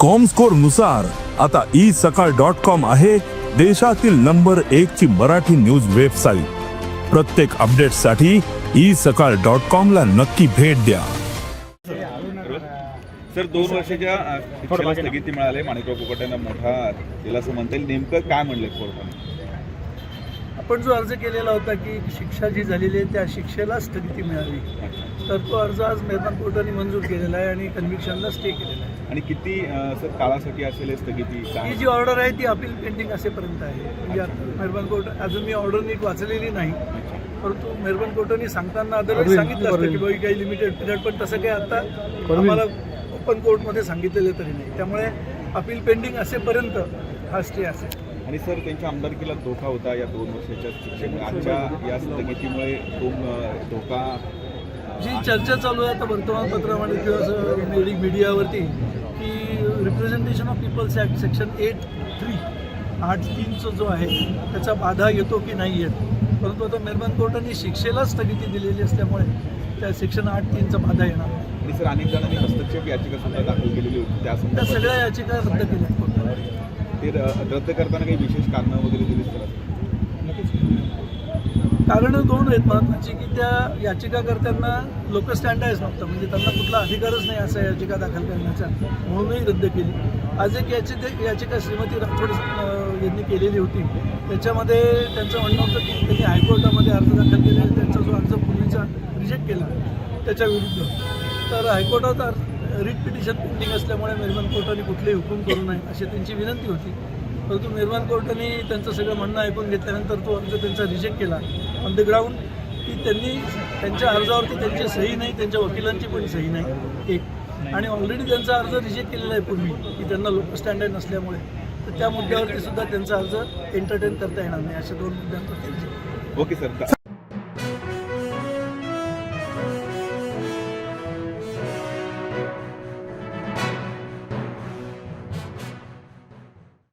कॉमस्कोरनुसार आता ई सकाळ dot com आहे देशातील नंबर एक ची मराठी न्यूज वेबसाईट प्रत्येक अपडेटसाठी ई सकाळ डॉट कॉम ला नक्की भेट द्या. सर दोन वर्षाच्या स्थगिती मिळाली माणिकराव कुकट यांना मोठा दिला असं म्हणता येईल. नेमकं काय म्हणले कोर्टाने? आपण जो अर्ज केलेला होता की शिक्षा जी झालेली आहे त्या शिक्षेला स्थगिती मिळावी तर तो अर्ज आज मेहरबान कोर्टाने मंजूर केलेला आहे आणि कन्व्हिक्शनला स्टे केलेला आहे. आणि किती सर काळासाठी असेल हे स्थगिती? ही जी ऑर्डर आहे ती अपील पेंडिंग असेपर्यंत आहे. म्हणजे आता मेहरबान कोर्ट अजून मी ऑर्डर नीट वाचलेली नाही. परंतु मेहरबान कोर्टाने सांगताना अदरवाईज सांगितलं असतं की बाबा ही काही लिमिटेड पिरियड पण तसं काही आता आम्हाला ओपन कोर्टमध्ये सांगितलेलं तरी नाही. त्यामुळे अपील पेंडिंग असेपर्यंत हा स्टे असेल. आणि सर त्यांच्या आमदारकीला धोका होता या दोन वर्षाच्या शिक्षेमुळे आजच्या या स्थगितीमुळे धोका जी चर्चा चालू आहे आता वर्तमानपत्रामध्ये किंवा मीडियावरती की representation of people's act section eight three आठ तीनचा जो आहे त्याचा बाधा येतो की नाही येत परंतु आता मेहरबान कोर्टाने शिक्षेला स्थगिती दिलेली असल्यामुळे त्या सेक्शन आठ तीनचा बाधा येणार. आणि सर अनेक जणांनी हस्तक्षेप याचिका सुद्धा दाखल केलेली होती त्या सगळ्या याचिका रद्द केल्या. ते रद्द करताना काही विशेष कारणं वगैरे दिली कारणं दोन आहेत महत्त्वाची की त्या याचिकाकर्त्यांना लोक स्टँडार्ड नव्हतं. म्हणजे त्यांना कुठला अधिकारच नाही असा याचिका दाखल करण्याचा. म्हणूनही रद्द केली. आज एक याची याचिका श्रीमती राठोड यांनी केलेली होती. त्याच्यामध्ये त्यांचं म्हणणं होतं की त्यांनी हायकोर्टामध्ये अर्ज दाखल केले त्यांचा जो अर्ज पूर्वीचा रिजेक्ट केला त्याच्या विरुद्ध. तर हायकोर्टात रिट पिटिशन पेंडिंग असल्यामुळे मेहरबान कोर्टाने कुठलेही हुकूम करू नये अशी त्यांची विनंती होती. परंतु मेहरबान कोर्टाने त्यांचं सगळं म्हणणं ऐकून घेतल्यानंतर तो अर्ज त्यांचा रिजेक्ट केला. अंडरग्राऊंड की त्यांनी त्यांच्या अर्जावरती त्यांची सही नाही त्यांच्या वकिलांची पण सही नाही एक. आणि ऑलरेडी त्यांचा अर्ज रिजेक्ट केलेला आहे पूर्वी की त्यांना लोक स्टँडर्ड नसल्यामुळे. तर त्या मुद्द्यावरती सुद्धा त्यांचा अर्ज एंटरटेन करता येणार नाही अशा दोन मुद्द्यांवरती ओके सर